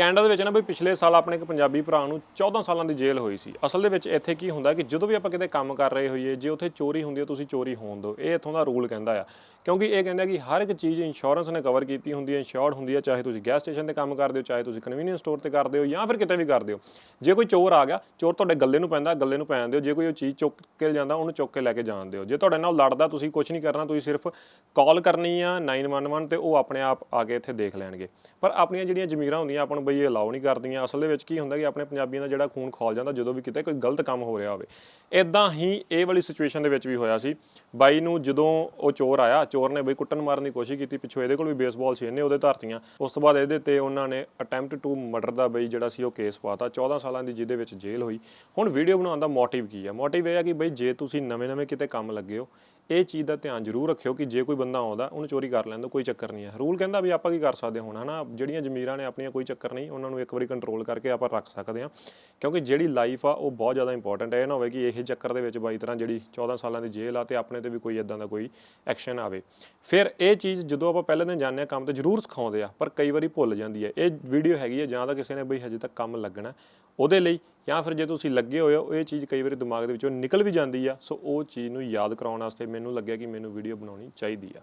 Canada ਦੇ ਵਿੱਚ ਨਾ ਬਈ ਪਿਛਲੇ ਸਾਲ ਆਪਣੇ ਇੱਕ ਪੰਜਾਬੀ ਭਰਾ ਨੂੰ 14 ਸਾਲਾਂ ਦੀ ਜੇਲ੍ਹ ਹੋਈ ਸੀ। ਅਸਲ ਦੇ ਵਿੱਚ ਇੱਥੇ ਕੀ ਹੁੰਦਾ ਕਿ ਜਦੋਂ ਵੀ ਆਪਾਂ ਕਿਤੇ ਕੰਮ ਕਰ ਰਹੇ ਹੋਈਏ, ਜੇ ਉੱਥੇ ਚੋਰੀ ਹੁੰਦੀ ਹੈ, ਤੁਸੀਂ ਚੋਰੀ ਹੋਣ ਦਿਓ। ਇਹ ਇੱਥੋਂ ਦਾ ਰੂਲ ਕਹਿੰਦਾ ਆ। ਕਿਉਂਕਿ ਇਹ ਕਹਿੰਦਾ ਕਿ ਹਰ ਇੱਕ ਚੀਜ਼ ਇੰਸ਼ੋਰੈਂਸ ਨੇ ਕਵਰ ਕੀਤੀ ਹੁੰਦੀ ਹੈ ਇੰਸ਼ੋਰਡ ਹੁੰਦੀ ਹੈ, ਚਾਹੇ ਤੁਸੀਂ ਗੈਸ ਸਟੇਸ਼ਨ ਤੇ ਕੰਮ ਕਰਦੇ ਹੋ, ਚਾਹੇ ਤੁਸੀਂ ਕਨਵੀਨੀਅੰਸ ਸਟੋਰ ਤੇ ਕਰਦੇ ਹੋ ਜਾਂ ਫਿਰ ਕਿਤੇ ਵੀ ਕਰਦੇ ਹੋ। ਜੇ ਕੋਈ ਚੋਰ ਆ ਗਿਆ, ਚੋਰ ਤੁਹਾਡੇ ਗੱਲੇ ਨੂੰ ਪੈਂਦਾ, ਗੱਲੇ ਨੂੰ ਪੈਣ ਦਿਓ। ਜੇ ਕੋਈ ਉਹ ਚੀਜ਼ ਚੁੱਕ ਕੇ ਜਾਂਦਾ ਉਹਨੂੰ ਚੁੱਕ ਕੇ ਲੈ ਕੇ ਜਾਣ ਦਿਓ। ਜੇ ਤੁਹਾਡੇ ਨਾਲ ਲੜਦਾ, ਤੁਸੀਂ ਕੁਝ ਨਹੀਂ ਕਰਨਾ, ਤੁਸੀਂ ਸਿਰਫ ਕਾਲ ਕਰਨੀ ਆ 911 ਤੇ ਉਹ ਆਪਣੇ ਆਪ ਆ ਕੇ ਇੱਥੇ ਦੇਖ ਲੈਣਗੇ। ਪਰ ਆਪਣੀਆਂ ਜਿਹੜੀਆਂ ਜ਼ਮੀਰਾਂ ਹੁੰਦੀਆਂ, ਆਪਾਂ ਨੂੰ ਬਈ ਇਹ ਅਲਾਉ ਨਹੀਂ ਕਰਦੀਆਂ। ਅਸਲ ਦੇ ਵਿੱਚ ਕੀ ਹੁੰਦਾ ਕਿ ਆਪਣੇ ਪੰਜਾਬੀਆਂ ਦਾ ਜਿਹੜਾ ਖੂਨ ਖੋਲ ਜਾਂਦਾ, ਜਦੋਂ ਵੀ ਕਿਤੇ ਕੋਈ ਗਲਤ ਕੰਮ ਹੋ ਰਿਹਾ ਹੋਵੇ। ਇਦਾਂ ਹੀ ਇਹ ਵਾਲੀ ਸਿਚੁਏਸ਼ਨ ਦੇ ਵਿੱਚ ਵੀ ਹੋਇਆ ਸੀ। ਬਾਈ ਨੂੰ ਜਦੋਂ ਉਹ ਚੋਰ ਆਇਆ, ਚੋਰ ਨੇ ਬਈ ਕੁੱਟਣ ਮਾਰਨ ਦੀ ਕੋਸ਼ਿਸ਼ ਕੀਤੀ, ਪਿੱਛੋਂ ਇਹਦੇ ਕੋਲ ਵੀ ਬੇਸਬਾਲ ਛੇ ਨੇ ਉਹਦੇ ਧਰਤੀਆਂ ਉਸ ਤੋਂ ਬਾਅਦ ਇਹਦੇ ਤੇ ਉਹਨਾਂ ਨੇ ਅਟੈਂਪਟ ਟੂ ਮਰਡਰ ਦਾ ਬਈ ਜਿਹੜਾ ਸੀ ਉਹ ਕੇਸ ਪਾਤਾ 14 ਸਾਲਾਂ ਦੀ ਜਿਹਦੇ ਵਿੱਚ ਜੇਲ੍ਹ ਹੋਈ। ਹੁਣ ਵੀਡੀਓ ਬਣਾਉਣ ਦਾ ਮੋਟਿਵ ਕੀ ਹੈ ਮੋਟਿਵ ਇਹ ਹੈ ਕਿ ਬਈ ਜੇ ਤੁਸੀਂ ਨਵੇਂ-ਨਵੇਂ ਕਿਤੇ ਕੰਮ ਲੱਗੇ ਹੋ, ਇਹ ਚੀਜ਼ ਦਾ ਧਿਆਨ ਜ਼ਰੂਰ ਰੱਖਿਓ ਕਿ ਜੇ ਕੋਈ ਬੰਦਾ ਆਉਂਦਾ, ਉਹਨੂੰ ਚੋਰੀ ਕਰ ਲੈਂਦਾ ਕੋਈ ਚੱਕਰ ਨਹੀਂ ਹੈ ਰੂਲ ਕਹਿੰਦਾ ਵੀ ਆਪਾਂ ਕੀ ਕਰ ਸਕਦੇ ਹੁਣ, ਹਨਾ? ਜਿਹੜੀਆਂ ਜ਼ਮੀਰਾਂ ਨੇ ਆਪਣੀਆਂ ਕੋਈ ਚੱਕਰ ਨਹੀਂ, ਉਹਨਾਂ ਨੂੰ ਇੱਕ ਵਾਰੀ ਕੰਟਰੋਲ ਕਰਕੇ ਆਪਾਂ ਰੱਖ ਸਕਦੇ ਹਾਂ। ਕਿਉਂਕਿ ਜਿਹੜੀ ਲਾਈਫ ਆ, ਉਹ ਬਹੁਤ ਜ਼ਿਆਦਾ ਇੰਪੋਰਟੈਂਟ ਹੈ ਇਹ ਨਾ ਹੋਵੇ ਕਿ ਇਹ ਚੱਕਰ ਦੇ ਵਿੱਚ ਬਾਈ ਤਰ੍ਹਾਂ ਜਿਹੜੀ 14 ਸਾਲਾਂ ਦੀ ਜੇਲ੍ਹ ਆ ਤੇ ਆਪਣੇ ਤੇ ਵੀ ਕੋਈ ਇਦਾਂ ਦਾ ਕੋਈ ਐਕਸ਼ਨ ਆਵੇ। ਫਿਰ ਇਹ ਚੀਜ਼ ਜਦੋਂ ਆਪਾਂ ਪਹਿਲੇ ਦਿਨ ਜਾਂਦੇ ਆ ਕੰਮ ਤੇ ਜ਼ਰੂਰ ਸਿਖਾਉਂਦੇ ਆ, ਪਰ ਕਈ ਵਾਰੀ ਭੁੱਲ ਜਾਂਦੀ ਹੈ। ਇਹ ਵੀਡੀਓ ਹੈਗੀ ਹੈ ਜਾਂ ਤਾਂ ਕਿਸੇ ਨੇ ਬਈ ਹਜੇ ਤੱਕ ਕੰਮ ਲੱਗਣਾ ਉਹਦੇ ਲਈ ਜਾਂ ਫਿਰ ਜੇ ਤੁਸੀਂ ਲੱਗੇ ਹੋਏ ਹੋ, ਇਹ ਚੀਜ਼ ਕਈ ਵਾਰੀ ਦਿਮਾਗ ਦੇ ਵਿੱਚੋਂ ਨਿਕਲ ਵੀ ਜਾਂਦੀ ਆ। ਸੋ ਉਹ ਚੀਜ਼ ਨੂੰ ਯਾਦ ਕਰਾਉਣ ਵਾਸਤੇ ਮੈਨੂੰ ਲੱਗਿਆ ਕਿ ਮੈਨੂੰ ਵੀਡੀਓ ਬਣਾਉਣੀ ਚਾਹੀਦੀ ਆ।